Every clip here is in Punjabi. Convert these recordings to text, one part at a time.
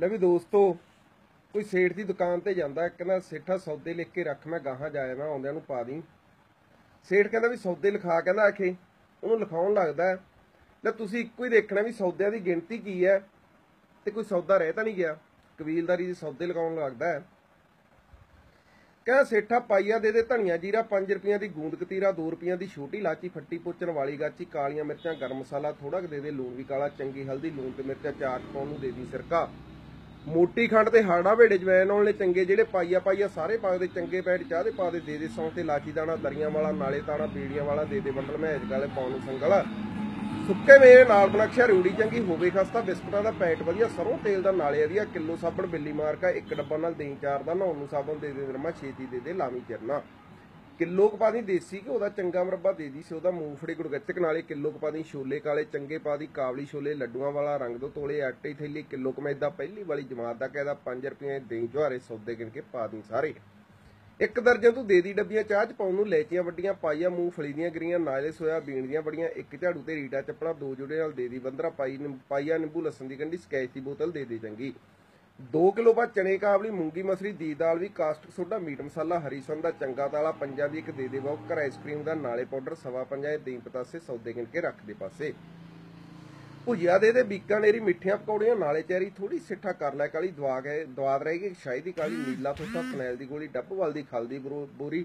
ਲੈ ਵੀ ਦੋਸਤੋ, ਕੋਈ ਸੇਠ ਦੀ ਦੁਕਾਨ ਤੇ ਜਾਂਦਾ ਕਹਿੰਦਾ ਸੇਠਾ ਸੌਦੇ ਲਿਖ ਕੇ ਰੱਖ, ਮੈਂ ਗਾਹਾਂ ਜਾਇਆ ਮੈਂ ਆਉਂਦਿਆਂ ਨੂੰ ਪਾ ਦੀ। ਸੇਠ ਕਹਿੰਦਾ ਵੀ ਸੌਦੇ ਲਿਖਾ, ਕਹਿੰਦਾ ਆਖੇ, ਉਹਨੂੰ ਲਿਖਾਉਣ ਲੱਗਦਾ ਲੈ ਤੁਸੀਂ ਇੱਕੋ ਹੀ ਦੇਖਣਾ ਵੀ ਸੌਦਿਆਂ ਦੀ ਗਿਣਤੀ ਕੀ ਹੈ, ਤੇ ਕੋਈ ਸੌਦਾ ਰਹਿ ਤਾਂ ਨਹੀਂ ਗਿਆ, ਕਬੀਲਦਾਰੀ ਦੇ ਸੌਦੇ ਲਗਾਉਣ ਲੱਗਦਾ ਕਹਿੰਦਾ ਸੇਠਾ ਪਾਈਆ ਦੇ ਦੇ ਧਨੀਆ ਜੀਰਾ 5 ਰੁਪਈਆਂ ਦੀ ਗੂੰਦ ਕਤੀਰਾ 2 ਰੁਪਈਆਂ ਦੀ ਛੋਟੀ ਲਾਚੀ ਫੱਟੀ ਪੋਚਣ ਵਾਲੀ ਗਾਚੀ, ਕਾਲੀਆਂ ਮਿਰਚਾਂ, ਗਰਮ ਮਸਾਲਾ ਥੋੜਾ ਕੁ ਦੇ ਦੇ ਲੂਣ ਵੀ ਕਾਲਾ, ਚੰਗੀ ਹਲਦੀ, ਲੂਣ ਤੇ ਮਿਰਚਾਂ, ਚਾਰ ਪਾਉਣ ਨੂੰ ਦੇ ਦੀ ਸਿਰਕਾ। ਮੋਟੀ ਖੰਡ ਤੇ ਹਾੜਾ ਵੇੜੇ ਜਵੈਨ ਵਾਲੇ ਚੰਗੇ ਜਿਹੜੇ ਪਾਈਆ ਪਾਈਆ ਸਾਰੇ ਪਾ ਦੇ ਚੰਗੇ ਪੈਟ ਚਾਹ ਦੇ ਪਾ ਦੇ ਦੇ ਦੇ ਸੌਂ ਤੇ ਲਾਚੀ ਦਾਣਾ, ਦਰੀਆਂ ਵਾਲਾ, ਨਾਲੇ ਤਾਣਾ, ਬੀੜੀਆਂ ਵਾਲਾ, ਦੇ ਦੇ ਬੰਡਲ ਮਹਿਜ ਗਾਲੇ ਪਾਉਣ ਨੂੰ ਸੰਗਲ ਸੁੱਕੇ ਮੇਰੇ ਨਾਲ ਬਨਕਸ਼ਾ ਰੂੜੀ ਚੰਗੀ ਹੋਵੇ ਖਸਤਾ, ਬਿਸਕਟਾਂ ਦਾ ਪੈਟ ਵਧੀਆ, ਸਰੋਂ ਤੇਲ ਦਾ ਨਾਲੇ ਵਧੀਆ, ਕਿਲੋ ਸਾਬਣ ਬਿੱਲੀ ਮਾਰਕਾ, ਇੱਕ ਡੱਬਾ ਨਾਲ ਦੇਈ ਚਾਰ ਦਾ ਨਹਾਉਣ ਨੂੰ ਸਾਬਣ ਦੇ ਦੇ ਨਰਮਾ ਛੇਤੀ ਦੇ ਦੇ ਲਾਵੀ ਚਰਨਾ। ਕਿਲੋ ਕਪਾਦੀ ਦੇਸੀ ਘਿਓ ਦਾ ਚੰਗਾ ਮਰੱਬਾ ਦੇ ਦੀ ਸੀ, ਉਹਦਾ ਮੂੰਗਫੜੀ ਗੁੜਗੱਚਕ ਨਾਲੇ ਕਿਲੋ ਕਪਾਦੀ ਛੋਲੇ ਕਾਲੇ, ਚੰਗੇ ਪਾ ਦੀ ਕਾਬਲੀ ਛੋਲੇ, ਲੱਡੂਆਂ ਵਾਲਾ ਰੰਗ ਦੋ ਤੋਲੇ, ਆਟੇ ਥੈਲੀ, ਕਿਲੋ ਕਮੈਦਾ ਪਹਿਲੀ ਵਾਲੀ ਜਮਾਤ ਦਾ ਕਹਿਦਾ 5 ਰੁਪਏ ਦੇਈ ਜਵਾਰੇ ਸੌਦੇ ਗਿਣ ਕੇ ਪਾ ਦੀ ਸਾਰੇ। ਇੱਕ ਦਰਜਨ ਤੂੰ ਦੇ ਦੀ ਡੱਬੀਆਂ ਚਾਹ ਚ ਪਾਉਣ ਨੂੰ, ਲੈਚੀਆਂ ਵੱਡੀਆਂ ਪਾਈਆਂ ਮੂੰਗਫਲੀ ਦੀਆਂ ਗਰੀਆਂ, ਨਾਲੇ ਸੋਇਆ ਬੀਣ ਦੀਆਂ ਬੜੀਆਂ ਇੱਕ ਝਾੜੂ ਤੇ ਰੀਟਾ ਚੱਪੜਾ ਦੋ ਜੋੜੇ ਨਾਲ ਦੇ ਦੀ, ਬੰਦਰਾ ਪਾਈ ਪਾਈਆ ਨਿੰਬੂ, ਲਸਣ ਦੀ ਕੰਡੀ ਸਕੈਚ ਦੀ ਬੋਤਲ ਦੇ ਦੇ ਚੰਗੀ। 2 ਕਿਲੋ ਬਾਅਦ ਚਨੇ ਕਾਬਲੀ, ਮੂੰਗੀ ਮਸਰੀ, ਦੀ ਦਾਲ ਵੀ ਕਾਸਟਿਕ ਸੋਡਾ, ਮੀਟ ਮਸਾਲਾ, ਹਰੀ ਸੰਨ ਦਾ ਚੰਗਾ ਤਾਲਾ, ਪੰਜਾ ਦੀ ਇੱਕ ਦੇ ਦੇ ਵੌਕਰ ਆਈਸਕ੍ਰੀਮ ਦਾ ਨਾਲੇ ਪਾਊਡਰ ਸਵਾ ਪੰਜਾ ਇਹ ਦੇਈ ਪਤਾਸੇ, ਸੌਦੇ ਗਿਣ ਕੇ ਰੱਖ ਦੇ ਪਾਸੇ। ਭੁਜਿਆ ਦੇ ਦੇ ਬੀਕਾਨੇਰੀ ਮਿੱਠੀਆਂ ਪਕੌੜੀਆਂ, ਨਾਲੇ ਚੈਰੀ ਥੋੜੀ ਸਿੱਠਾ ਕਰ ਲੈ ਕਾਲੀ, ਦਵਾ ਗਏ, ਦਵਾਦ ਰਹੇਗੀ ਸ਼ਾਹੀ ਦੀ ਕਾਲੀ, ਨੀਲਾ ਤੋਤਾ ਫਨੈਲ ਦੀ ਗੋਲੀ, ਡੱਬਵਾਲ ਦੀ ਖਲ ਬੋਰੀ।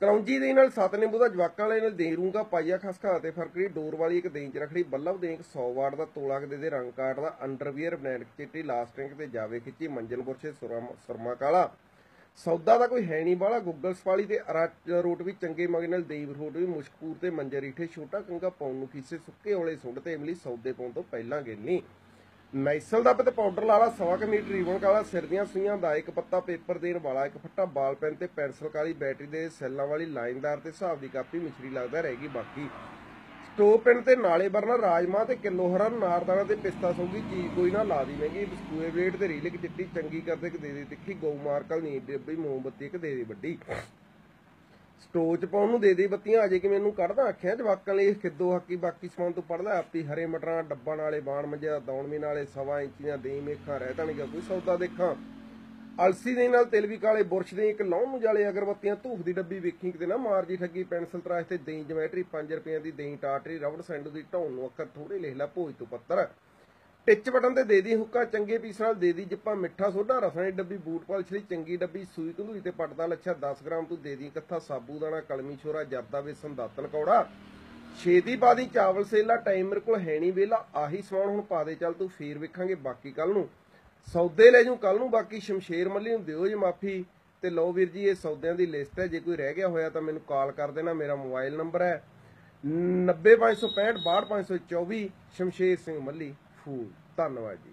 ਕਰੌਂਜੀ ਦੇ ਨਾਲ ਸੱਤ ਦਾ ਜਵਾਕਾਂ ਵਾਲੇ ਨਾਲ ਦੇ ਪਾਈਆ ਖਸਖਾ ਤੇ ਫਰਕੜੀ ਡੋਰ ਵਾਲੀ ਇੱਕ ਦੇਂਚ ਰਖੜੀ ਬੱਲਬ ਦੇ 100 ਵਾਟ ਦਾ ਤੋਲਾ ਦੇ ਦੇ ਰੰਗ ਕਾਟ ਦਾ ਅੰਡਰਵੀਅਰ ਬ੍ਰਾਂਡ ਚਿੱਟੀ ਲਾਸਟਿੰਗ ਤੇ ਜਾਵੇ ਖਿੱਚੀ ਮੰਜਲ ਬੁਰਸ਼ੇ ਸੁਰਮਾ ਕਾਲਾ। ਸੌਦਾ ਦਾ ਕੋਈ ਹੈ ਨਹੀਂ ਬਾਲਾ ਗੁੱਗਲਸ ਵਾਲੀ ਤੇ ਰੋਟ ਵੀ ਚੰਗੇ ਮਗੇ ਨਾਲ ਦੇਵ ਰੋਟ ਵੀ ਮੁਸ਼ਕੂਰ ਤੇ ਮੰਜਰ ਰੀਠੇ ਛੋਟਾ ਕੰਗਾ ਪਾਉਣ ਨੂੰ ਖੀਸੇ ਸੁੱਕੇ ਔਲੇ ਸੁੰਡ ਤੇ ਇਮਲੀ ਸੌਦੇ ਪਾਉਣ ਤੋਂ ਪਹਿਲਾਂ ਗੇਲੀ ਨਾਈਸਲ ਦਾ ਤੇ ਪਾਊਡਰ ਲਾ ਸਵਾ ਕੁ ਮੀਟਰ ਰੀਬਨ ਕਾਲਾ ਸਿਰ ਦੀਆਂ ਸੂਈਆਂ ਦਾ ਇੱਕ ਪੱਤਾ ਪੇਪਰ ਦੇਣ ਵਾਲਾ, ਇੱਕ ਫੱਟਾ ਬਾਲ ਪੈਨ ਤੇ ਪੈਨਸਲ ਕਾਲੀ ਬੈਟਰੀ ਦੇ ਸੈੱਲਾਂ ਵਾਲੀ ਲਾਈਨਦਾਰ ਤੇ ਹਿਸਾਬ ਦੀ ਕਾਪੀ ਮਿਸ਼ਰੀ ਲੱਗਦਾ ਰਹੇਗੀ ਬਾਕੀ। ਸਟੋਵ ਪਿੰਨ ਤੇ ਨਾਲੇ ਬਰਨਾ ਰਾਜਮਾ ਤੇ ਕਿਲੋ ਹਰਨ ਨਾਰਦਾਣਾ ਤੇ ਪਿਸਤਾ ਸੌਗੀ ਚੀਜ਼ ਕੋਈ ਨਾ ਲਾ ਦੀ ਮਹਿੰਗੀ, ਬਸਕੂਏ ਬਲੇਡ ਤੇ ਰੀਲ ਚਿੱਟੀ ਚੰਗੀ ਕਰਦੇ ਕਿ ਦੇ ਦੇ ਤਿੱਖੀ, ਗਊ ਮਾਰਕਲ ਨੀ ਡੱਬੀ ਮੋਮਬੱਤੀ ਇੱਕ ਦੇ ਦੇ ਵੱਡੀ। ਸਟੋਵ ਚ ਪਾਉਣ ਨੂੰ ਦੇ ਦੇ ਬੱਤੀਆਂ, ਅਜੇ ਕਿ ਮੈਨੂੰ ਕੱਢਦਾ? ਆਖਿਆ ਜਵਾਕਾਂ ਲਈ ਖਿੱਦੋ ਹੱਕੀ, ਬਾਕੀ ਸਮਾਨ ਤੋਂ ਪੜਦਾ ਆਪੀ ਹਰੇ ਮਟਰਾਂ, ਡੱਬਾਂ ਨਾਲੇ ਬਾਣ ਮੰਜਿਆ, ਦੌਣਵੀ ਨਾਲੇ ਸਵਾ ਇੰਚੀਆਂ, ਦੇਈ ਮੇਖਾਂ, ਰਹਿ ਤਣਗੇ ਕੋਈ ਸੌਦਾ ਦੇਖਾਂ। ਅਲਸੀ ਦੇ ਨਾਲ ਤਿਲ ਵੀ ਕਾਲੇ, ਬੁਰਸ਼ ਦੇ ਇੱਕ ਲਾਉਣ ਨੂੰ ਜਾਲੇ ਅਗਰਬੱਤੀਆਂ, ਧੂਫ ਦੀ ਡੱਬੀ ਵੇਖੀ ਕਿਤੇ ਨਾ, ਮਾਰ ਜੀ ਠੱਗੀ, ਪੈਨਸਲ ਤਰਾਸ਼ ਤੇ ਦੇਈ ਜਮੈਟਰੀ 5 ਰੁਪਈਆਂ ਦੀ ਦੇਈ ਟਾਟਰੀ, ਰਬੜ ਸੈਂਡੂ ਦੀ ਢਾਉਣ ਨੂੰ ਅੱਖਰ ਥੋੜੇ ਲਿਖ ਲੈ, ਭੋਜ ਤੋਂ ਪੱਤਰ। ਟਿੱਚ ਬਟਨ ਤੇ ਦੇ ਦੀ ਹੁੱਕਾ, ਚੰਗੇ ਪੀਸ ਨਾਲ ਦੇ ਦੀ ਜਿੱਪਾ, ਮਿੱਠਾ ਸੋਡਾ ਰਸਾਂ ਡੱਬੀ, ਬੂਟ ਪਾਲਿਸ਼ ਲਈ ਚੰਗੀ ਡੱਬੀ, ਸੂਈ ਕੰਧੂਈ ਤੇ ਪਟਦਾ ਲੱਛਾ 10 ਗ੍ਰਾਮ ਤੂੰ ਦੇ ਦੀ ਇਕੱਠਾ ਸਾਬੂਦਾਣਾ ਕਲਮੀ ਛੋਰਾ, ਜਰਦਾ ਵੇਸਣ ਦਾਤਨ ਕੌੜਾ। ਛੇਤੀ ਪਾ ਦੀ ਚਾਵਲ ਸੇਲਾ, ਟਾਈਮ ਮੇਰੇ ਕੋਲ ਹੈ ਨਹੀਂ ਵੇਲਾ, ਆਹੀ ਸਮਾਨ ਹੁਣ ਪਾ ਦੇ, ਚੱਲ ਤੂੰ ਫੇਰ ਵੇਖਾਂਗੇ ਬਾਕੀ ਕੱਲ ਨੂੰ। ਸੌਦੇ ਲੈ ਜੂ ਕੱਲ ਨੂੰ, ਬਾਕੀ ਸ਼ਮਸ਼ੇਰ ਮੱਲੀ ਨੂੰ ਦਿਓ ਜੀ ਮਾਫੀ। ਤੇ ਲਓ ਵੀਰ ਜੀ, ਇਹ ਸੌਦਿਆਂ ਦੀ ਲਿਸਟ ਹੈ, ਜੇ ਕੋਈ ਰਹਿ ਗਿਆ ਹੋਇਆ ਤਾਂ ਮੈਨੂੰ ਕਾਲ ਕਰ ਦੇਣਾ, ਮੇਰਾ ਮੋਬਾਈਲ ਨੰਬਰ ਹੈ 90565 62524 ਸ਼ਮਸ਼ੇਰ ਸਿੰਘ ਮੱਲੀ। ਫੂਲ ਧੰਨਵਾਦ ਜੀ